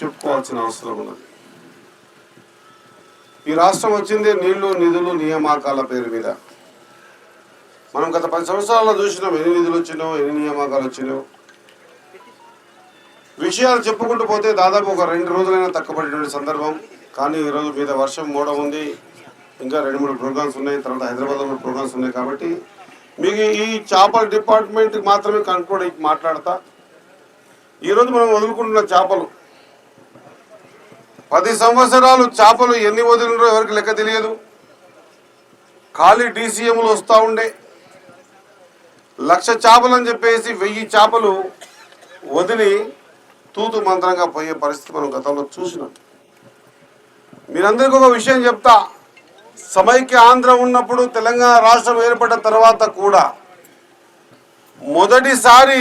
చెప్పుకోవాల్సిన అవసరం ఉన్నది. ఈ రాష్ట్రం వచ్చింది నీళ్ళు నిధులు నియామకాల పేరు మీద. మనం గత పది సంవత్సరాల్లో చూసినాం ఎన్ని నిధులు వచ్చినో ఎన్ని నియామకాలు వచ్చినావు విషయాలు చెప్పుకుంటూ పోతే దాదాపు ఒక రెండు రోజులైనా తక్కువపడేటువంటి సందర్భం. కానీ ఈరోజు మీద వర్షం మూడ ఉంది. ఇంకా రెండు మూడు ప్రోగ్రామ్స్ ఉన్నాయి. తర్వాత హైదరాబాద్లో ప్రోగ్రామ్స్ ఉన్నాయి కాబట్టి మీకు ఈ చేపల డిపార్ట్మెంట్కి మాత్రమే కనుక్కోవడం మాట్లాడతా. ఈరోజు మనం వదులుకుంటున్న చేపలు పది సంవత్సరాలు చేపలు ఎన్ని వదిలినో ఎవరికి లెక్క తెలియదు. ఖాళీ డీసీఎంలు వస్తూ ఉండే. లక్ష చేపలు అని చెప్పేసి వెయ్యి చేపలు వదిలి తూతు మంత్రంగా పోయే పరిస్థితి మనం గతంలో చూసినాం. మీరందరికీ ఒక విషయం చెప్తా. సమైక్య ఆంధ్ర ఉన్నప్పుడు తెలంగాణ రాష్ట్రం ఏర్పడిన తర్వాత కూడా మొదటిసారి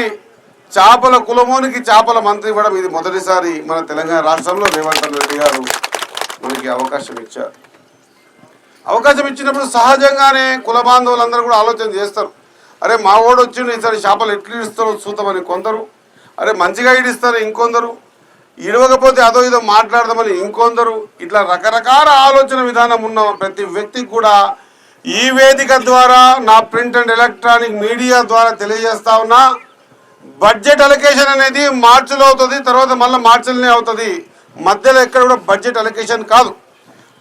చేపల కులమోనికి చేపల మంత్రి ఇవ్వడం ఇది మొదటిసారి మన తెలంగాణ రాష్ట్రంలో రేవంత్ రెడ్డి గారు మనకి అవకాశం ఇచ్చారు. అవకాశం ఇచ్చినప్పుడు సహజంగానే కుల బాంధవులందరూ కూడా ఆలోచన చేస్తారు. అరే మా ఓడు వచ్చిండు ఈసారి చేపలు ఎట్లు ఇస్తారో చూద్దామని కొందరు. అరే మంచిగా ఇడిస్తారు ఇంకొందరు. ఇడవకపోతే అదో ఇదో మాట్లాడదామని ఇంకొందరు. ఇట్లా రకరకాల ఆలోచన విధానం ఉన్న ప్రతి వ్యక్తికి కూడా ఈ వేదిక ద్వారా నా ప్రింట్ అండ్ ఎలక్ట్రానిక్ మీడియా ద్వారా తెలియజేస్తా ఉన్నా బడ్జెట్ అలొకేషన్ అనేది మార్చిలో అవుతుంది తర్వాత మళ్ళీ మార్చిలోనే అవుతుంది. మధ్యలో ఎక్కడ కూడా బడ్జెట్ అలొకేషన్ కాదు.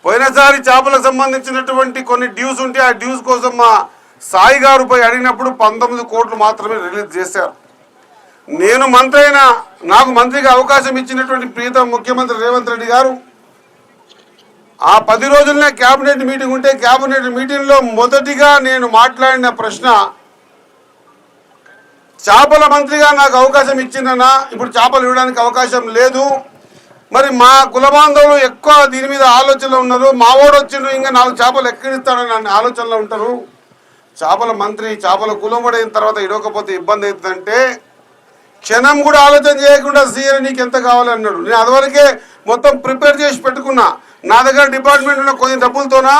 పోయినసారి చేపలకు సంబంధించినటువంటి కొన్ని డ్యూస్ ఉంటే ఆ డ్యూస్ కోసం మా సాయి గారు పోయి అడిగినప్పుడు పంతొమ్మిది కోట్లు మాత్రమే రిలీజ్ చేశారు. నేను మంత్రి అయినా నాకు మంత్రిగా అవకాశం ఇచ్చినటువంటి ప్రీతం ముఖ్యమంత్రి రేవంత్ రెడ్డి గారు ఆ పది రోజులనే క్యాబినెట్ మీటింగ్ ఉంటే క్యాబినెట్ మీటింగ్లో మొదటిగా నేను మాట్లాడిన ప్రశ్న చేపల మంత్రిగా నాకు అవకాశం ఇచ్చిందన్నా ఇప్పుడు చేపలు ఇవ్వడానికి అవకాశం లేదు. మరి మా కుల బాంధవులు ఎక్కువ దీని మీద ఆలోచనలో ఉన్నారు. మా ఓడు వచ్చిండు ఇంకా నాలుగు చేపలు ఎక్కడిస్తాడని ఆలోచనలో ఉంటారు. చేపల మంత్రి చేపల కులం పడిన తర్వాత ఇడవకపోతే ఇబ్బంది అవుతుందంటే క్షణం కూడా ఆలోచన చేయకుండా సీఎం నీకు ఎంత కావాలన్నాడు నేను అదివరకే మొత్తం ప్రిపేర్ చేసి పెట్టుకున్నా. నా దగ్గర డిపార్ట్మెంట్ ఉన్న కొన్ని డబ్బులతోనా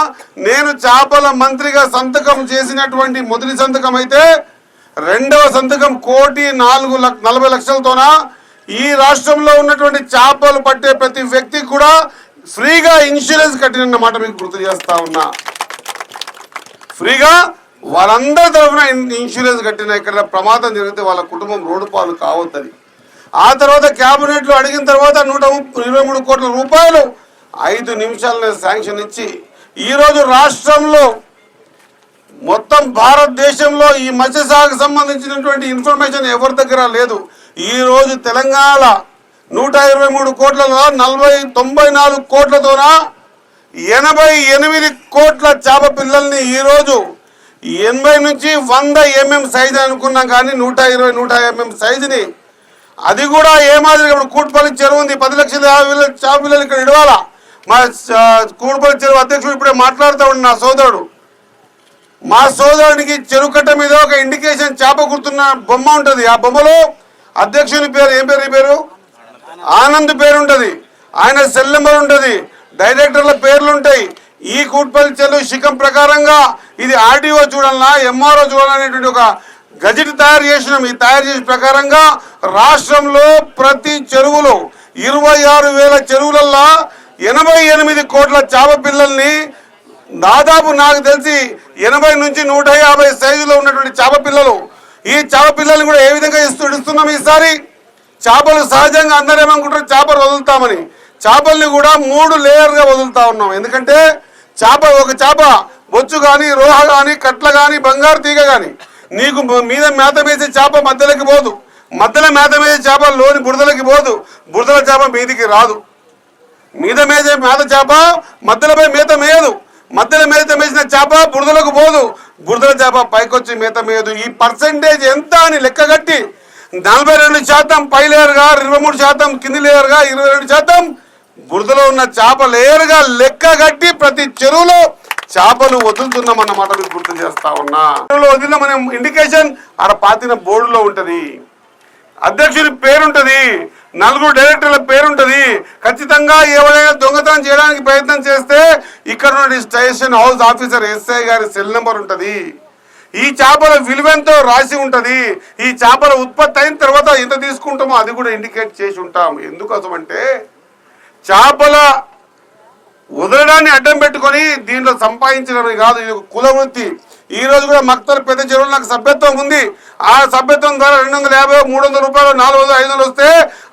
నేను చేపల మంత్రిగా సంతకం చేసినటువంటి మొదటి సంతకం అయితే రెండవ సంతకం కోటి నాలుగు లక్ష నలభై లక్షలతోన? ఈ రాష్ట్రంలో ఉన్నటువంటి చేపలు పట్టే ప్రతి వ్యక్తికి కూడా ఫ్రీగా ఇన్సూరెన్స్ కట్టినన్నమాట మీకు గుర్తు చేస్తా ఉన్నా. ఫ్రీగా వాళ్ళందరి తరఫున ఇన్సూరెన్స్ కట్టిన ఇక్కడ ప్రమాదం జరిగితే వాళ్ళ కుటుంబం రోడ్డు పాలు కావద్దని. ఆ తర్వాత క్యాబినెట్లో అడిగిన తర్వాత నూట ముప్పై ఇరవై మూడు కోట్ల రూపాయలు ఐదు నిమిషాలనే శాంక్షన్ ఇచ్చి ఈరోజు రాష్ట్రంలో మొత్తం భారతదేశంలో ఈ మత్స్యశాఖకు సంబంధించినటువంటి ఇన్ఫర్మేషన్ ఎవరి దగ్గర లేదు. ఈరోజు తెలంగాణ నూట ఇరవై మూడు కోట్లలో నలభై తొంభై నాలుగు కోట్లతోన ఎనభై ఎనిమిది కోట్ల చేప పిల్లల్ని ఈరోజు ఎనభై నుంచి వంద ఎంఎం సైజ్ అనుకున్నాం కానీ నూట ఇరవై నూట ఎంఎం సైజుని అది కూడా ఏ మాదిరి ఇప్పుడు కూటుపల్లి చెరువు ఉంది. పది లక్షల యాభై చేప పిల్లలు ఇక్కడ ఇడవాలా? మా కూటపల్లి కూటుపల్లి చెరువు అధ్యక్షుడు ఇప్పుడే మాట్లాడుతూ ఉండి నా సోదరుడు. మా సోదరునికి చెరుకట్ట మీద ఒక ఇండికేషన్ చేప గుర్తున్న బొమ్మ ఉంటుంది. ఆ బొమ్మలో అధ్యక్షుని పేరు ఏం పేరు పేరు? ఆనంద్ పేరు ఉంటుంది ఆయన సెల్ నెంబర్ ఉంటుంది. డైరెక్టర్ల పేర్లు ఉంటాయి ఈ కూట్పల్లి చెరువు శిఖం ప్రకారంగా ఇది ఆర్డీఓ చూడాలన్నా ఎంఆర్ఓ చూడాలనేటువంటి ఒక గజెట్ తయారు చేసినాం. ఈ తయారు చేసిన ప్రకారంగా రాష్ట్రంలో ప్రతి చెరువులో ఇరవై ఆరు వేల చెరువులల్లో ఎనభై ఎనిమిది కోట్ల చేప పిల్లల్ని దాదాపు నాకు తెలిసి ఎనభై నుంచి నూట యాభై సైజులో ఉన్నటువంటి చేప పిల్లలు. ఈ చేప పిల్లల్ని కూడా ఏ విధంగా ఇస్తున్నాం ఈసారి? చేపలు సహజంగా అందరేమనుకుంటారు చేపలు వదులుతామని. చేపల్ని కూడా మూడు లేయర్గా వదులుతా ఉన్నాం. ఎందుకంటే చేప ఒక చేప బొచ్చు కానీ రోహ కానీ కట్ల కానీ బంగారు తీగ కానీ నీకు మీద మేత వేసే చేప మధ్యలోకి పోదు. మధ్యలో మేత వేసే చేప లోని బురదలకి పోదు. బురదల చేప మీదికి రాదు. మీద మేసే మేత చేప మధ్యలోపై మేత మేయదు. మధ్యలో మేత మేసిన చేప బురదలకు పోదు. బురదల చేప పైకొచ్చి మేత మేయదు ఈ పర్సంటేజ్ ఎంత అని లెక్క కట్టి నలభై రెండు శాతం పై లేయర్గా ఇరవై మూడు శాతం కింది లేయర్గా ఇరవై రెండు శాతం బురదలో ఉన్న చేప లేయర్గా లెక్క కట్టి ప్రతి చెరువులో చేపలు వదులుతున్నాం అన్నమాట మీకు గుర్తు చేస్తా ఉన్నా. చెరువులో వదిలిన మనం ఇండికేషన్ ఆడ పాతిన బోర్డులో ఉంటుంది. అధ్యక్షుడి పేరుంటుంది. నలుగురు డైరెక్టర్ల పేరుంటది. ఖచ్చితంగా ఎవరైనా దొంగతనం చేయడానికి ప్రయత్నం చేస్తే ఇక్కడ నుండి స్టేషన్ హౌస్ ఆఫీసర్ ఎస్ఐ గారి సెల్ నెంబర్ ఉంటుంది. ఈ చేపల విలువెంతో రాసి ఉంటుంది. ఈ చేపల ఉత్పత్తి అయిన తర్వాత ఎంత తీసుకుంటామో అది కూడా ఇండికేట్ చేసి ఉంటాం. ఎందుకోసం అంటే చేపల వదలడాన్ని అడ్డం పెట్టుకొని దీంట్లో సంపాదించడమే కాదు ఇది కుల వృత్తి. ఈ రోజు కూడా మక్తలు పెద్ద చెరువులు నాకు సభ్యత్వం ఉంది. ఆ సభ్యత్వం ద్వారా రెండు వందల యాభై మూడు వందల రూపాయలు నాలుగు వందలు ఐదు వందలు వస్తే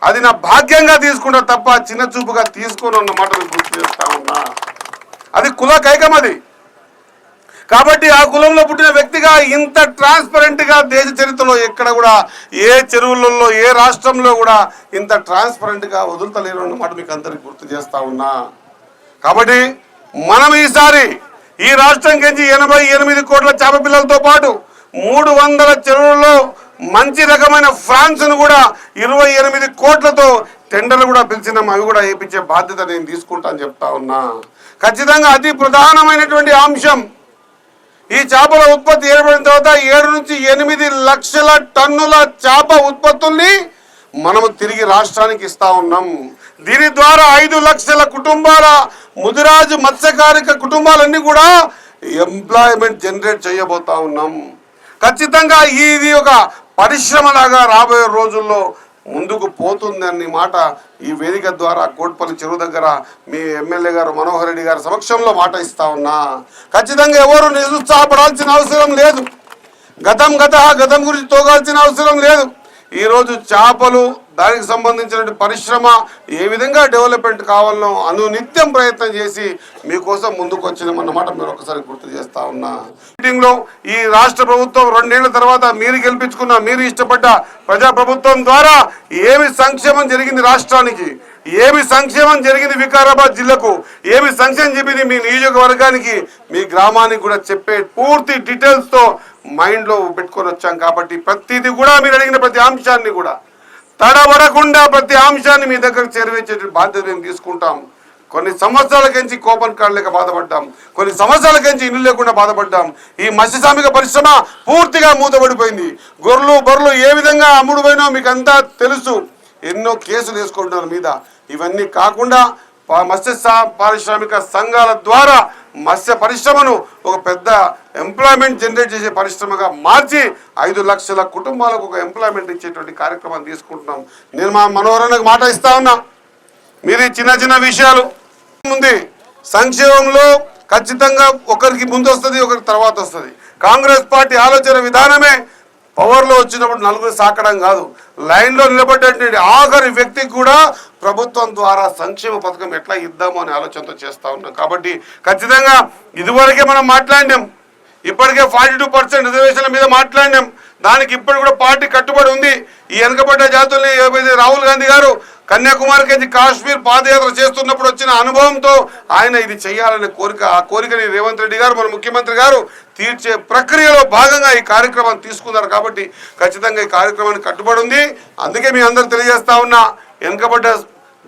అది నా భాగ్యంగా తీసుకుంటా తప్ప చిన్న చూపుగా తీసుకొని అన్న మాటలు గుర్తు చేస్తా ఉన్నా. అది కుల కైకం అది. కాబట్టి ఆ కులంలో పుట్టిన వ్యక్తిగా ఇంత ట్రాన్స్పరెంట్గా దేశ చరిత్రలో ఎక్కడ కూడా ఏ చెరువులలో ఏ రాష్ట్రంలో కూడా ఇంత ట్రాన్స్పరెంట్గా వదులుతలేరు అన్నమాట మీకు అందరికి గుర్తు చేస్తా ఉన్నా. కాబట్టి మనం ఈసారి ఈ రాష్ట్రం కించి ఎనభై ఎనిమిది కోట్ల చేప పిల్లలతో పాటు మూడు వందల చెరువుల్లో మంచి రకమైన ఫ్రాన్స్ను కూడా ఇరవై ఎనిమిది కోట్లతో టెండర్లు కూడా పిలిచినాం అవి కూడా వేయించే బాధ్యత నేను తీసుకుంటాను చెప్తా ఉన్నా. ఖచ్చితంగా అతి ప్రధానమైనటువంటి అంశం ఈ చేపల ఉత్పత్తి ఏర్పడిన తర్వాత ఏడు నుంచి ఎనిమిది లక్షల టన్నుల చేప ఉత్పత్తుల్ని మనము తిరిగి రాష్ట్రానికి ఇస్తా ఉన్నాం. దీని ద్వారా ఐదు లక్షల కుటుంబాల ముదిరాజు మత్స్యకారిక కుటుంబాలన్నీ కూడా ఎంప్లాయ్మెంట్ జనరేట్ చేయబోతా ఉన్నాం. ఖచ్చితంగా ఇది ఒక పరిశ్రమలాగా రాబోయే రోజుల్లో ముందుకు పోతుందని మాట ఈ వేదిక ద్వారా కోట్పల్లి చెరువు దగ్గర మీ ఎమ్మెల్యే గారు మనోహర్ రెడ్డి గారి సమక్షంలో మాట ఇస్తా ఉన్నా. ఖచ్చితంగా ఎవరు నిరుత్సాహపడాల్సిన అవసరం లేదు. గతం గత గతం గురించి తోగాల్సిన అవసరం లేదు. ఈరోజు చేపలు దానికి సంబంధించిన పరిశ్రమ ఏ విధంగా డెవలప్మెంట్ కావాలనో అనునిత్యం ప్రయత్నం చేసి మీకోసం ముందుకు వచ్చినామన్నమాట మీరు ఒకసారి గుర్తు చేస్తా ఉన్నా. మీటింగ్లో ఈ రాష్ట్ర ప్రభుత్వం రెండేళ్ళ తర్వాత మీరు గెలిపించుకున్న మీరు ఇష్టపడ్డ ప్రజా ప్రభుత్వం ద్వారా ఏమి సంక్షేమం జరిగింది రాష్ట్రానికి ఏమి సంక్షేమం జరిగింది వికారాబాద్ జిల్లాకు ఏమి సంక్షేమం చెప్పింది మీ నియోజకవర్గానికి మీ గ్రామానికి కూడా చెప్పే పూర్తి డీటెయిల్స్తో మైండ్లో పెట్టుకొని వచ్చాం కాబట్టి ప్రతిదీ కూడా మీరు అడిగిన ప్రతి అంశాన్ని కూడా తడబడకుండా ప్రతి అంశాన్ని మీ దగ్గరకు చేరవేసే బాధ్యత మేము తీసుకుంటాం. కొన్ని సంవత్సరాల కించి కోపం కాడలేక బాధపడ్డాం. కొన్ని సంవత్సరాల కించి ఇల్లు లేకుండా బాధపడ్డాం. ఈ మత్స్యశ్రామిక పరిశ్రమ పూర్తిగా మూతపడిపోయింది. గొర్రెలు బొర్రెలు ఏ విధంగా అమ్ముడుపోయినా మీకు అంతా తెలుసు. ఎన్నో కేసులు వేసుకుంటున్నారు మీద. ఇవన్నీ కాకుండా మత్స్య పారిశ్రామిక సంఘాల ద్వారా మత్స్య పరిశ్రమను ఒక పెద్ద ఎంప్లాయ్మెంట్ జనరేట్ చేసే పరిశ్రమగా మార్చి ఐదు లక్షల కుటుంబాలకు ఒక ఎంప్లాయ్మెంట్ ఇచ్చేటువంటి కార్యక్రమం తీసుకుంటున్నాం. నేను మా మనోహరణకు మాట ఇస్తా ఉన్నా. మీరు చిన్న చిన్న విషయాలు. ఉంది సంక్షేమంలో ఖచ్చితంగా ఒకరికి ముందు వస్తుంది ఒకరికి తర్వాత వస్తుంది. కాంగ్రెస్ పార్టీ ఆలోచన విధానమే పవర్లో వచ్చినప్పుడు నలుగురు సాకడం కాదు. లైన్లో నిలబడ్డటువంటి ఆఖరి వ్యక్తికి కూడా ప్రభుత్వం ద్వారా సంక్షేమ పథకం ఎట్లా ఇద్దాము అనే ఆలోచనతో చేస్తూ ఉన్నాం. కాబట్టి ఖచ్చితంగా ఇదివరకే మనం మాట్లాడినాం. ఇప్పటికే ఫార్టీ టూ పర్సెంట్ రిజర్వేషన్ల మీద మాట్లాడినాం. దానికి ఇప్పుడు కూడా పార్టీ కట్టుబడి ఉంది. ఈ వెనుకబడ్డ జాతుల్ని రాహుల్ గాంధీ గారు కన్యాకుమారికి నుంచి కాశ్మీర్ పాదయాత్ర చేస్తున్నప్పుడు వచ్చిన అనుభవంతో ఆయన ఇది చేయాలనే కోరిక ఆ కోరికని రేవంత్ రెడ్డి గారు మన ముఖ్యమంత్రి గారు తీర్చే ప్రక్రియలో భాగంగా ఈ కార్యక్రమాన్ని తీసుకున్నారు. కాబట్టి ఖచ్చితంగా ఈ కార్యక్రమానికి కట్టుబడి ఉంది. అందుకే మీ అందరూ తెలియజేస్తా ఉన్నా. వెనుకబడ్డ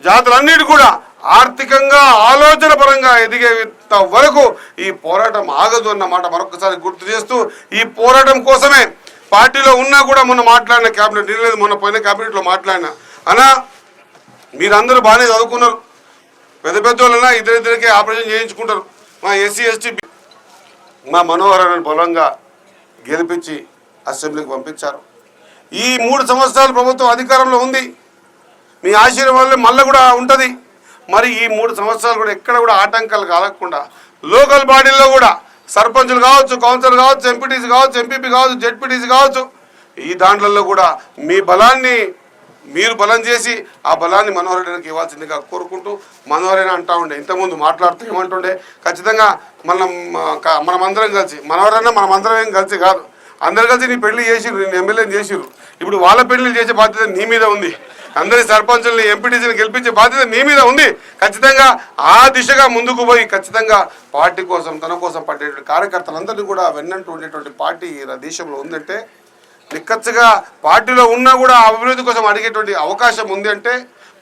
జాతులన్నిటి కూడా ఆర్థికంగా ఆలోచన పరంగా ఎదిగేంత వరకు ఈ పోరాటం ఆగదు అన్నమాట మరొకసారి గుర్తు చేస్తూ ఈ పోరాటం కోసమే పార్టీలో ఉన్నా కూడా మొన్న మాట్లాడిన క్యాబినెట్ లేదు మొన్న పోయిన క్యాబినెట్లో మాట్లాడిన. అనా మీరందరూ బాగానే చదువుకున్నారు. పెద్ద పెద్ద వాళ్ళైనా ఇద్దరిద్దరికే ఆపరేషన్ చేయించుకుంటారు. మా ఎస్సీ ఎస్టీ మా మనోహరాన్ని బలంగా గెలిపించి అసెంబ్లీకి పంపించారు. ఈ మూడు సంవత్సరాలు ప్రభుత్వం అధికారంలో ఉంది. మీ ఆశీర్వాదం వల్ల మళ్ళీ కూడా ఉంటుంది. మరి ఈ మూడు సంవత్సరాలు కూడా ఎక్కడ కూడా ఆటంకాలు కలగకుండా లోకల్ బాడీల్లో కూడా సర్పంచులు కావచ్చు కౌన్సిలర్ కావచ్చు ఎంపీటీసీ కావచ్చు ఎంపీపీ కావచ్చు జెడ్పీటీసీ కావచ్చు ఈ దాంట్లలో కూడా మీ బలాన్ని మీరు బలం చేసి ఆ బలాన్ని మనోహరెడ్డికి ఇవ్వాల్సిందిగా కోరుకుంటూ మనోహరైన అంటా ఉండే ఇంతకుముందు మాట్లాడుతూ ఏమంటుండే ఖచ్చితంగా మనం మనమందరం కలిసి మనోహరైనా మనమందరం ఏం కలిసి కాదు అందరు కలిసి నీ పెళ్ళి చేసిరు నేను ఎమ్మెల్యేని చేసిరు ఇప్పుడు వాళ్ళ పెళ్ళి చేసే బాధ్యత నీ మీద ఉంది. అందరి సర్పంచుల్ని ఎంపీటీసీని గెలిపించే బాధ్యత నీ మీద ఉంది. ఖచ్చితంగా ఆ దిశగా ముందుకు పోయి ఖచ్చితంగా పార్టీ కోసం తన కోసం పడేటువంటి కార్యకర్తలందరినీ కూడా వెన్నంటూ ఉండేటువంటి పార్టీ ఈ దేశంలో ఉందంటే నిక్కచ్చగా పార్టీలో ఉన్నా కూడా అభివృద్ధి కోసం అడిగేటువంటి అవకాశం ఉంది అంటే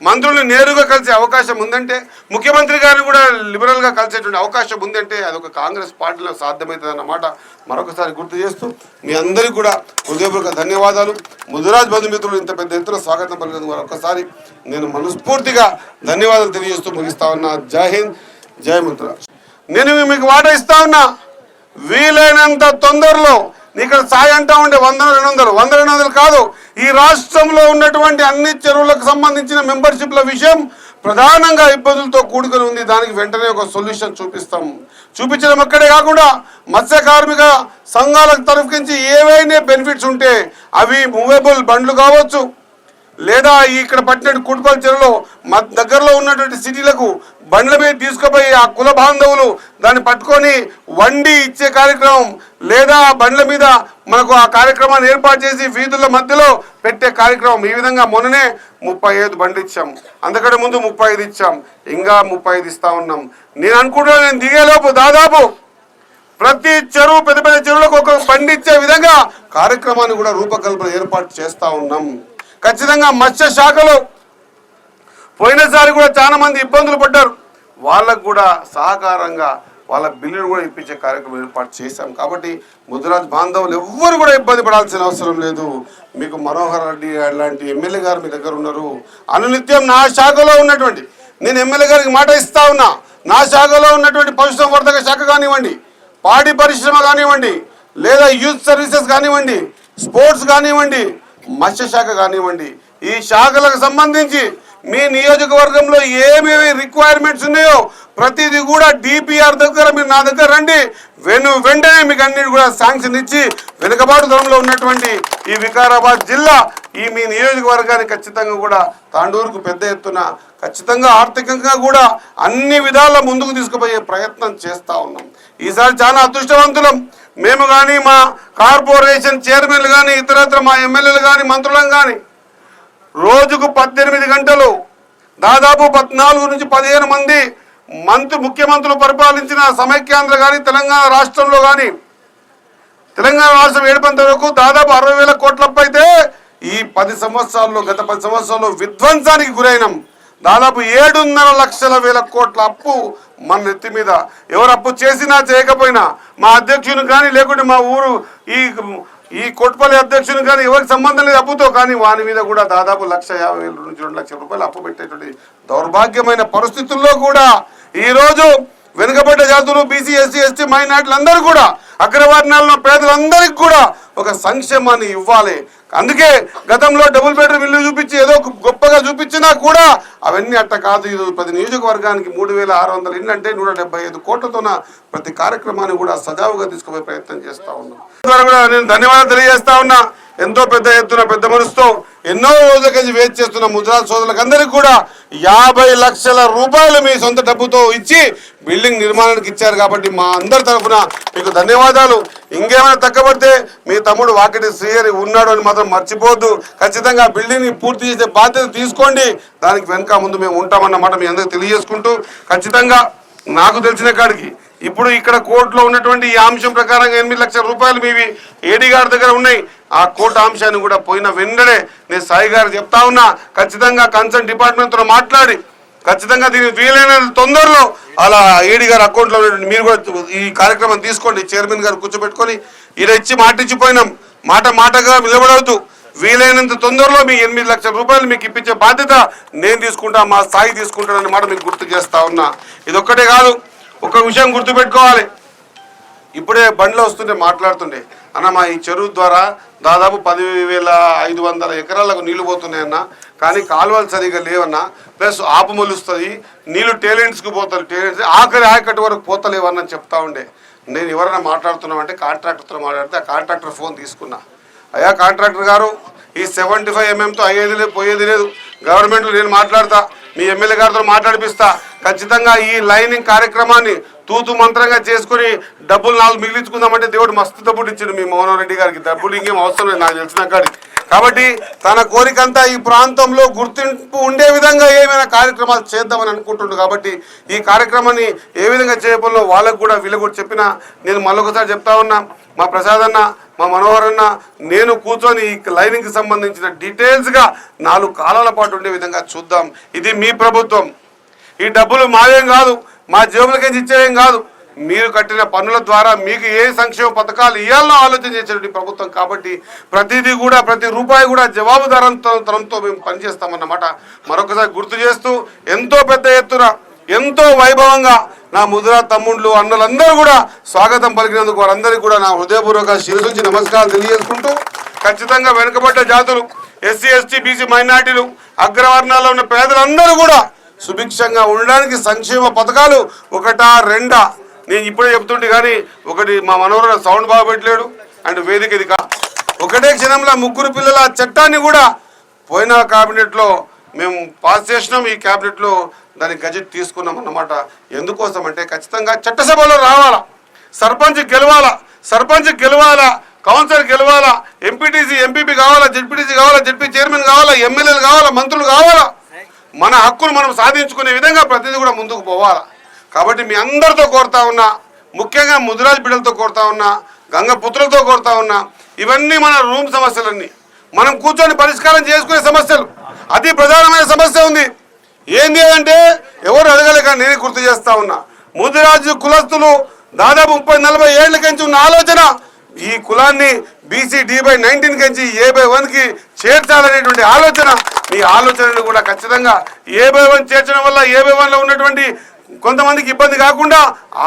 మంత్రుల్ని నేరుగా కలిసే అవకాశం ఉందంటే ముఖ్యమంత్రి గారిని కూడా లిబరల్గా కలిసేటువంటి అవకాశం ఉందంటే అదొక కాంగ్రెస్ పార్టీలో సాధ్యమవుతుంది అన్నమాట మరొకసారి గుర్తు చేస్తూ మీ అందరికీ కూడా హృదయపూర్వక ధన్యవాదాలు. ముదిరాజ్ బంధుమిత్రులు ఇంత పెద్ద ఎత్తున స్వాగతం పలికినందుకు మరొకసారి నేను మనస్ఫూర్తిగా ధన్యవాదాలు తెలియజేస్తూ ముగిస్తా ఉన్నా. జై హింద్ జై ముద్రాజ్ నేను మీకు వాట ఇస్తా ఉన్నా. వీలైనంత తొందరలో ఇక్కడ సాయి అంటా ఉండే వంద రెండు వందలు. వంద రెండు వందలు కాదు. ఈ రాష్ట్రంలో ఉన్నటువంటి అన్ని చెరువులకు సంబంధించిన మెంబర్షిప్ల విషయం ప్రధానంగా ఇబ్బందులతో కూడుకొని ఉంది. దానికి వెంటనే ఒక సొల్యూషన్ చూపిస్తాం. చూపించడం అక్కడే కాకుండా మత్స్య కార్మిక సంఘాలకు తరఫుకించి ఏవైనా బెనిఫిట్స్ ఉంటే అవి మూవేబుల్ బండ్లు కావచ్చు. లేదా ఇక్కడ పట్టినట్టు కుటుంబాల చెరువులో మా దగ్గరలో ఉన్నటువంటి సిటీలకు బండ్ల మీద తీసుకుపోయి ఆ కుల బాంధవులు దాన్ని పట్టుకొని వండి ఇచ్చే కార్యక్రమం లేదా బండ్ల మీద మనకు ఆ కార్యక్రమాన్ని ఏర్పాటు చేసి వీధుల మధ్యలో పెట్టే కార్యక్రమం ఈ విధంగా మొన్ననే ముప్పై ఐదు బండ్లు ఇచ్చాం. అందుకంటే ముందు ముప్పై ఐదు ఇచ్చాం. ఇంకా ముప్పై ఐదు ఇస్తా ఉన్నాం. నేను అనుకుంటున్నా నేను దిగేలోపు దాదాపు ప్రతి చెరువు పెద్ద పెద్ద చెరువులకు ఒక బండి ఇచ్చే విధంగా కార్యక్రమాన్ని కూడా రూపకల్పన ఏర్పాటు చేస్తా ఉన్నాం. ఖచ్చితంగా మత్స్య శాఖలో పోయినసారి కూడా చాలా మంది ఇబ్బందులు పడ్డారు. వాళ్ళకు కూడా సహకారంగా వాళ్ళ బిల్లును కూడా ఇప్పించే కార్యక్రమం ఏర్పాటు చేశాం. కాబట్టి ముద్రాజ్ బాంధవులు ఎవ్వరు కూడా ఇబ్బంది పడాల్సిన అవసరం లేదు. మీకు మనోహర్ రెడ్డి లాంటి ఎమ్మెల్యే గారు మీ దగ్గర ఉన్నారు. అనునిత్యం నా శాఖలో ఉన్నటువంటి నేను ఎమ్మెల్యే గారికి మాట ఇస్తా ఉన్నా నా శాఖలో ఉన్నటువంటి పశుసంవర్ధక శాఖ కానివ్వండి పాడి పరిశ్రమ కానివ్వండి లేదా యూత్ సర్వీసెస్ కానివ్వండి స్పోర్ట్స్ కానివ్వండి మత్స్య శాఖ కానివ్వండి ఈ శాఖలకు సంబంధించి మీ నియోజకవర్గంలో ఏమేమి రిక్వైర్మెంట్స్ ఉన్నాయో ప్రతిదీ కూడా డిపిఆర్ దగ్గర మీరు నా దగ్గర రండి. వెను వెంటనే మీకు అన్నిటి కూడా శాంక్షన్ ఇచ్చి వెనుకబాటు దూరంలో ఉన్నటువంటి ఈ వికారాబాద్ జిల్లా ఈ మీ నియోజకవర్గానికి ఖచ్చితంగా కూడా తాండూరుకు పెద్ద ఎత్తున ఖచ్చితంగా ఆర్థికంగా కూడా అన్ని విధాల ముందుకు తీసుకుపోయే ప్రయత్నం చేస్తూ ఉన్నాం. ఈసారి చాలా అదృష్టవంతులం. మేము కానీ మా కార్పొరేషన్ చైర్మన్లు కానీ ఇతరత్ర మా ఎమ్మెల్యేలు కానీ మంత్రులం కానీ రోజుకు పద్దెనిమిది గంటలు దాదాపు పద్నాలుగు నుంచి పదిహేను మంది మంత్రి ముఖ్యమంత్రులు పరిపాలించిన సమైక్యాంధ్ర కానీ తెలంగాణ రాష్ట్రంలో కానీ తెలంగాణ రాష్ట్రం ఏడుపంత వరకు దాదాపు అరవై వేల కోట్లపైతే ఈ పది సంవత్సరాల్లో గత పది సంవత్సరాల్లో విధ్వంసానికి గురైనాం. దాదాపు ఏడున్నర లక్షల వేల కోట్ల అప్పు మన నెత్తి మీద. ఎవరు అప్పు చేసినా చేయకపోయినా మా అధ్యక్షుని కానీ లేకుంటే మా ఊరు ఈ ఈ కొట్పల్లి అధ్యక్షుని కానీ ఎవరికి సంబంధం లేదు అప్పుతో కానీ వాని మీద కూడా దాదాపు లక్ష యాభై వేల నుంచి రెండు లక్షల రూపాయలు అప్పు పెట్టేటువంటి దౌర్భాగ్యమైన పరిస్థితుల్లో కూడా ఈరోజు వెనుకబడ్డ జాతులు బీసీ ఎస్సీ ఎస్టీ మైనార్టీలు అందరూ కూడా అగ్రవర్ణాలను పేదలందరికీ కూడా ఒక సంక్షేమాన్ని ఇవ్వాలి. అందుకే గతంలో డబుల్ బెడ్రూమ్ ఇల్లు చూపించి ఏదో గొప్పగా చూపించినా కూడా అవన్నీ అట్ట కాదు. ఇది ప్రతి నియోజకవర్గానికి మూడు వేల ఆరు వందల ఇల్లు అంటే నూట డెబ్బై ఐదు కోట్లతోన ప్రతి కార్యక్రమాన్ని కూడా సజావుగా తీసుకుపోయే ప్రయత్నం చేస్తా ఉన్నాం. ద్వారా కూడా నేను ధన్యవాదాలు తెలియజేస్తా ఉన్నా. ఎంతో పెద్ద ఎత్తున పెద్ద మనసుతో ఎన్నో రోజుల కలిసి వేచి చేస్తున్న ముద్రా సోదరులకు అందరికీ కూడా యాభై లక్షల రూపాయలు మీ సొంత డబ్బుతో ఇచ్చి బిల్డింగ్ నిర్మాణానికి ఇచ్చారు కాబట్టి మా అందరి తరఫున మీకు ధన్యవాదాలు. ఇంకేమైనా తగ్గబడితే మీ తమ్ముడు వాకిటి శ్రీహరి ఉన్నాడు అని మాత్రం మర్చిపోవద్దు. ఖచ్చితంగా బిల్డింగ్ని పూర్తి చేసే బాధ్యత తీసుకోండి. దానికి వెనక ముందు మేము ఉంటామన్నమాట మీ అందరికి తెలియజేసుకుంటూ ఖచ్చితంగా నాకు తెలిసిన కాడికి ఇప్పుడు ఇక్కడ కోర్టులో ఉన్నటువంటి ఈ అంశం ప్రకారంగా ఎనిమిది లక్షల రూపాయలు మీవి ఏడీ గారి దగ్గర ఉన్నాయి. ఆ కోర్టు అంశాన్ని కూడా పోయిన వెంటనే నేను సాయి గారు చెప్తా ఉన్నా. ఖచ్చితంగా కన్సర్న్ డిపార్ట్మెంట్తో మాట్లాడి ఖచ్చితంగా దీనికి వీలైన తొందరలో అలా ఏడీ గారి అకౌంట్లో మీరు కూడా ఈ కార్యక్రమం తీసుకోండి. చైర్మన్ గారు కూర్చోబెట్టుకొని ఈరచ్చి ఇచ్చి మాట మాట మాటగా నిలబడవుతూ వీలైనంత తొందరలో మీ ఎనిమిది లక్షల రూపాయలు మీకు ఇప్పించే బాధ్యత నేను తీసుకుంటా మా స్థాయి తీసుకుంటానని మాట మీకు గుర్తు చేస్తా ఉన్నా. ఇదొక్కటే కాదు ఒక విషయం గుర్తుపెట్టుకోవాలి. ఇప్పుడే బండ్లో వస్తుంటే మాట్లాడుతుండే అన్న మా ఈ చెరువు ద్వారా దాదాపు పదివేల ఐదు వందల ఎకరాలకు నీళ్ళు పోతున్నాయన్న కానీ కాలువలు సరిగా లేవన్నా ప్లస్ ఆపు మొలుస్తుంది నీళ్ళు టేలెంట్స్కి పోతారు టేలెంట్స్ ఆఖరి ఆయకట్టు వరకు పోతలేవన్న చెప్తా ఉండే. నేను ఎవరైనా మాట్లాడుతున్నామంటే కాంట్రాక్టర్తో మాట్లాడితే ఆ కాంట్రాక్టర్ ఫోన్ తీసుకున్నా. అయ్యా కాంట్రాక్టర్ గారు ఈ సెవెంటీ ఫైవ్ ఎంఎంతో అయ్యేది లేదు పోయేది లేదు. గవర్నమెంట్లో నేను మాట్లాడతా మీ ఎమ్మెల్యే గారితో మాట్లాడిపిస్తా. ఖచ్చితంగా ఈ లైనింగ్ కార్యక్రమాన్ని తూతు మంత్రంగా చేసుకుని డబ్బులు నాలుగు మిగిలించుకుందామంటే దేవుడు మస్తు డబ్బులు ఇచ్చిండు మీ మోహన్ రెడ్డి గారికి. డబ్బులు ఇంకేం అవసరం లేదు నాకు తెలిసిన కాడికి కాబట్టి తన కోరికంతా ఈ ప్రాంతంలో గుర్తింపు ఉండే విధంగా ఏమైనా కార్యక్రమాలు చేద్దామని అనుకుంటుండు. కాబట్టి ఈ కార్యక్రమాన్ని ఏ విధంగా చేయబోలో వాళ్ళకు కూడా వీళ్ళకు కూడా చెప్పిన నేను మళ్ళొకసారి చెప్తా ఉన్నా మా ప్రసాద్ అన్న మా మనోహర్ అన్న నేను కూర్చొని ఈ లైనింగ్కి సంబంధించిన డీటెయిల్స్గా నాలుగు కాలాల పాటు ఉండే విధంగా చూద్దాం. ఇది మీ ప్రభుత్వం. ఈ డబ్బులు మావేం కాదు మా జేబులకి ఇచ్చేయం కాదు. మీరు కట్టిన పన్నుల ద్వారా మీకు ఏ సంక్షేమ పథకాలు ఇవ్వాలో ఆలోచన చేసేటువంటి ప్రభుత్వం కాబట్టి ప్రతిదీ కూడా ప్రతి రూపాయి కూడా జవాబుదారంతరంతో మేము పనిచేస్తామన్నమాట. మరొకసారి గుర్తు చేస్తూ ఎంతో పెద్ద ఎత్తున ఎంతో వైభవంగా నా ముదురా తమ్ముళ్ళు అన్నలందరూ కూడా స్వాగతం పలికినందుకు వారందరికీ కూడా నా హృదయపూర్వక శిరసుంచి నమస్కారాలు తెలియజేసుకుంటూ ఖచ్చితంగా వెనుకబడ్డ జాతులు ఎస్సీ ఎస్టీ బీసీ మైనార్టీలు అగ్రవర్ణాల్లో ఉన్న పేదలందరూ కూడా సుభిక్షంగా ఉండడానికి సంక్షేమ పథకాలు ఒకటా రెండా? నేను ఇప్పుడే చెప్తుంటే కానీ ఒకటి మా మనోహర సౌండ్ బాగా పెట్టలేడు. అండ్ వేదిక ఇది కా. ఒకటే క్షణంలో ముగ్గురు పిల్లల చట్టాన్ని కూడా పోయిన క్యాబినెట్లో మేము పాస్ చేసినాం. ఈ క్యాబినెట్లో దాని గజెట్ తీసుకున్నాం అన్నమాట. ఎందుకోసం అంటే ఖచ్చితంగా చట్టసభలో రావాలా? సర్పంచ్ గెలవాలా? సర్పంచ్ గెలవాలా? కౌన్సిలర్ గెలవాలా? ఎంపీటీసీ ఎంపీపీ కావాలా? జెడ్పీటీసీ కావాలా? జెడ్పీ చైర్మన్ కావాలా? ఎమ్మెల్యేలు కావాలా? మంత్రులు కావాలా? మన హక్కును మనం సాధించుకునే విధంగా ప్రతిదీ కూడా ముందుకు పోవాలా. కాబట్టి మీ అందరితో కోరుతా ఉన్నా ముఖ్యంగా ముదిరాజ్ బిడ్డలతో కోరుతా ఉన్నా గంగపుత్రులతో కోరుతా ఉన్నా ఇవన్నీ మన రూమ్ సమస్యలన్నీ. మనం కూర్చొని పరిష్కారం చేసుకునే సమస్యలు. అతి ప్రధానమైన సమస్య ఉంది. ఏంది అంటే ఎవరు అడగలేక నేను గుర్తు చేస్తా ఉన్నా. ముదిరాజు కులస్తులు దాదాపు ముప్పై నలభై ఏళ్ళ కంచి ఉన్న ఆలోచన ఈ కులాన్ని బీసీ డి బై నైన్టీన్ కంచి ఏ బై వన్కి చేర్చాలనేటువంటి ఆలోచన మీ ఆలోచనను కూడా ఖచ్చితంగా ఏ భవన్ చేర్చడం వల్ల ఏ భవన్లో ఉన్నటువంటి కొంతమందికి ఇబ్బంది కాకుండా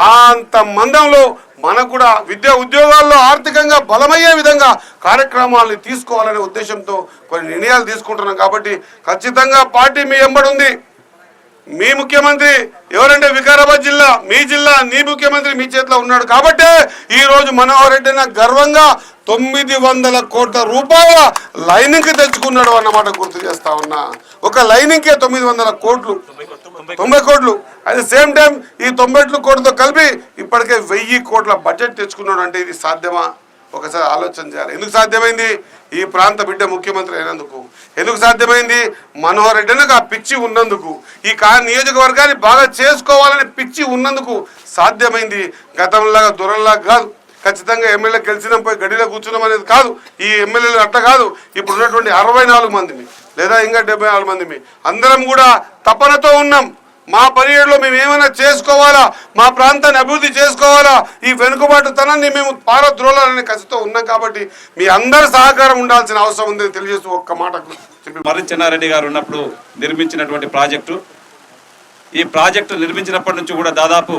అంత మందంలో మనకు కూడా విద్యా ఉద్యోగాల్లో ఆర్థికంగా బలమయ్యే విధంగా కార్యక్రమాలను తీసుకోవాలనే ఉద్దేశంతో కొన్ని నిర్ణయాలు తీసుకుంటున్నాం. కాబట్టి ఖచ్చితంగా పార్టీ మీ ఎంబడుంది మీ ముఖ్యమంత్రి ఎవరంటే వికారాబాద్ జిల్లా మీ జిల్లా నీ ముఖ్యమంత్రి మీ చేతిలో ఉన్నాడు కాబట్టే ఈ రోజు మనోహర్ రెడ్డి అన్న గర్వంగా తొమ్మిది వందల కోట్ల రూపాయల లైనింగ్ తెచ్చుకున్నాడు అన్నమాట గుర్తు చేస్తా ఉన్నా. ఒక లైనింగ్కే తొమ్మిది వందల కోట్లు. తొంభై కోట్లు. అట్ ద సేమ్ టైం ఈ తొంభై కోట్లతో కలిపి ఇప్పటికే వెయ్యి కోట్ల బడ్జెట్ తెచ్చుకున్నాడు అంటే ఇది సాధ్యమా? ఒకసారి ఆలోచన చేయాలి. ఎందుకు సాధ్యమైంది? ఈ ప్రాంత బిడ్డ ముఖ్యమంత్రి అయినందుకు. ఎందుకు సాధ్యమైంది? మనోహర్ రెడ్డికి ఆ పిచ్చి ఉన్నందుకు. ఈ కా నియోజకవర్గాన్ని బాగా చేసుకోవాలనే పిచ్చి ఉన్నందుకు సాధ్యమైంది. గతంలాగా దూరంలాగా కాదు. ఖచ్చితంగా ఎమ్మెల్యే గెలిచినాం పోయి గడిలో కూర్చున్నాం అనేది కాదు. ఈ ఎమ్మెల్యేలు అట్ట కాదు. ఇప్పుడు ఉన్నటువంటి అరవై నాలుగు మందిని లేదా ఇంకా డెబ్బై నాలుగు మందిమి అందరం కూడా తపనతో ఉన్నాం. మా పర్యటనలో మేము ఏమైనా చేసుకోవాలా? మా ప్రాంతాన్ని అభివృద్ధి చేసుకోవాలా? ఈ వెనుకబాటుతనాన్ని మేము పారద్రోలాలనే కసితో ఉన్నాం కాబట్టి మీ అందరి సహకారం ఉండాల్సిన అవసరం ఉందని తెలియజేస్తూ ఒక్క మాట చెప్పి మర్రి చెన్నారెడ్డి గారు ఉన్నప్పుడు నిర్మించినటువంటి ప్రాజెక్టు. ఈ ప్రాజెక్టు నిర్మించినప్పటి నుంచి కూడా దాదాపు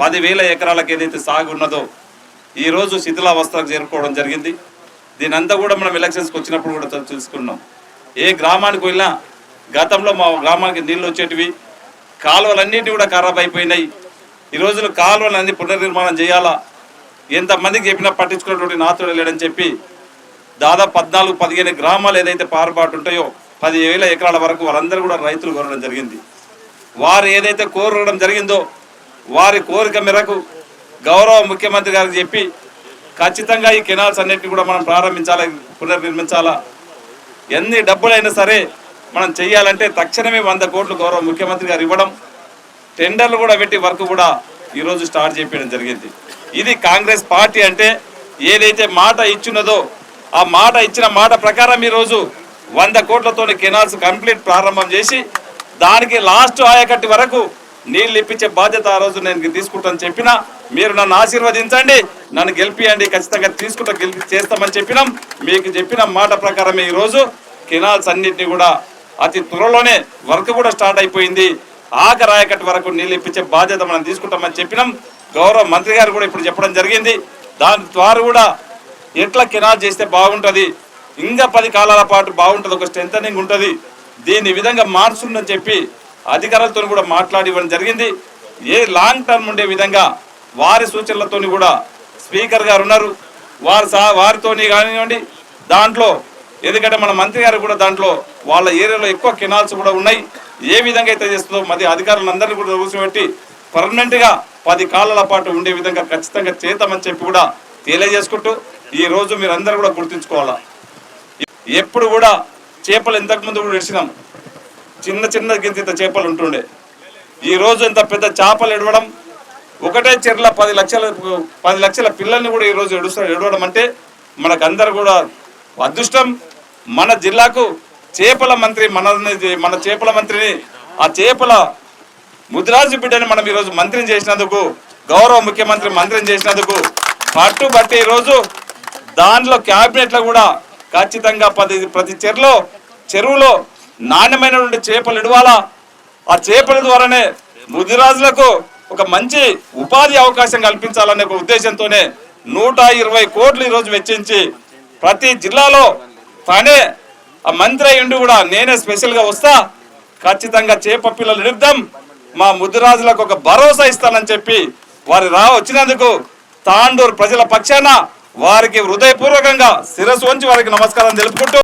పదివేల ఎకరాలకు ఏదైతే సాగు ఉన్నదో ఈరోజు శిథిలావస్థలకు చేరుకోవడం జరిగింది. దీని అంతా కూడా మనం ఎలక్షన్స్కి వచ్చినప్పుడు కూడా తెలుసుకున్నాం. చూసుకున్నాం ఏ గ్రామానికి వెళ్ళినా గతంలో మా గ్రామానికి నీళ్ళు వచ్చేటివి కాలువలన్నింటి కూడా ఖరాబ్ అయిపోయినాయి. ఈ రోజులు కాలువలన్నీ పునర్నిర్మాణం చేయాలా? ఎంతమందికి చెప్పినా పట్టించుకున్నటువంటి నాతుడు లేడని చెప్పి దాదాపు పద్నాలుగు పదిహేను గ్రామాలు ఏదైతే పారుబాటు ఉంటాయో పదివేల ఎకరాల వరకు వారందరూ కూడా రైతులు కోరడం జరిగింది. వారు ఏదైతే కోరడం జరిగిందో వారి కోరిక మేరకు గౌరవ ముఖ్యమంత్రి గారికి చెప్పి ఖచ్చితంగా ఈ కెనాల్స్ అన్నింటినీ కూడా మనం ప్రారంభించాలా పునర్నిర్మించాలా? ఎన్ని డబ్బులైనా సరే మనం చేయాలంటే తక్షణమే వంద కోట్లు గౌరవ ముఖ్యమంత్రి గారు ఇవ్వడం టెండర్లు కూడా పెట్టి వర్క్ కూడా ఈరోజు స్టార్ట్ చేయడం జరిగింది. ఇది కాంగ్రెస్ పార్టీ అంటే ఏదైతే మాట ఇచ్చినదో ఆ మాట ఇచ్చిన మాట ప్రకారం ఈరోజు వంద కోట్లతోని కెనాల్స్ కంప్లీట్ ప్రారంభం చేసి దానికి లాస్ట్ ఆయకట్టి వరకు నీళ్ళు ఇప్పించే బాధ్యత ఆ రోజు నేను తీసుకుంటాను చెప్పినా మీరు నన్ను ఆశీర్వదించండి నన్ను గెలిపియండి ఖచ్చితంగా తీసుకుంటా గెలిపి చేస్తామని చెప్పినాం. మీకు చెప్పిన మాట ప్రకారమే ఈరోజు కెనాల్స్ అన్నింటినీ కూడా అతి త్వరలోనే వర్క్ కూడా స్టార్ట్ అయిపోయింది. ఆఖరి వరకు నీళ్ళు ఇప్పించే బాధ్యత మనం తీసుకుంటామని చెప్పినాం. గౌరవ మంత్రి గారు కూడా ఇప్పుడు చెప్పడం జరిగింది. దాని ద్వారా కూడా ఎట్లా కెనాల్ చేస్తే బాగుంటుంది? ఇంకా పది కాలాల పాటు బాగుంటుంది. ఒక స్ట్రెంథనింగ్ ఉంటుంది. దీని విధంగా మార్చుందని చెప్పి అధికారులతో కూడా మాట్లాడి ఇవ్వడం జరిగింది. ఏ లాంగ్ టర్మ్ ఉండే విధంగా వారి సూచనలతో కూడా స్పీకర్ గారు ఉన్నారు. వారు సహా వారితోని కానివ్వండి దాంట్లో ఎందుకంటే మన మంత్రి గారు కూడా దాంట్లో వాళ్ళ ఏరియాలో ఎక్కువ కెనాల్స్ కూడా ఉన్నాయి. ఏ విధంగా అయితే చేస్తుందో మరి అధికారులందరినీ కూడా కూర్చోబెట్టి పర్మనెంట్గా పది కాలాల పాటు ఉండే విధంగా ఖచ్చితంగా చేద్దామని చెప్పి కూడా తెలియజేసుకుంటూ ఈ రోజు మీరు అందరూ కూడా గుర్తుంచుకోవాలా. ఎప్పుడు కూడా చేపలు ఇంతకుముందు కూడా విడిచినాం చిన్న చిన్న గింత చేపలు ఉంటుండే. ఈ రోజు ఇంత పెద్ద చేపలు ఎడవడం ఒకటే చెర్ల పది లక్షల పది లక్షల పిల్లల్ని కూడా ఈరోజు రోజు ఎడుస్తా ఎడవడం అంటే మనకందరు కూడా అదృష్టం. మన జిల్లాకు చేపల మంత్రి మన మన చేపల మంత్రిని ఆ చేపల ముద్రాజు బిడ్డని మనం ఈరోజు మంత్రిని చేసినందుకు గౌరవ ముఖ్యమంత్రి మంత్రిని చేసినందుకు పట్టుబట్టి ఈరోజు దానిలో క్యాబినెట్లో కూడా ఖచ్చితంగా ప్రతి ప్రతి చెరులో చెరువులో నాణ్యమైనటువంటి చేపలు ఇడవాలా? ఆ చేపల ద్వారానే ముదిరాజులకు ఒక మంచి ఉపాధి అవకాశం కల్పించాలనే ఒక ఉద్దేశంతోనే నూట ఇరవై కోట్లు ఈరోజు వెచ్చించి ప్రతి జిల్లాలో తానే ఆ మంత్రి అయ్యుండి కూడా నేనే స్పెషల్గా వస్తా. ఖచ్చితంగా చేప పిల్లలు నిర్ధం మా ముద్దురాజులకు ఒక భరోసా ఇస్తానని చెప్పి వారి రా వచ్చినందుకు తాండూరు ప్రజల పక్షాన వారికి హృదయపూర్వకంగా శిరస్సు వంచి వారికి నమస్కారం తెలుపుకుంటూ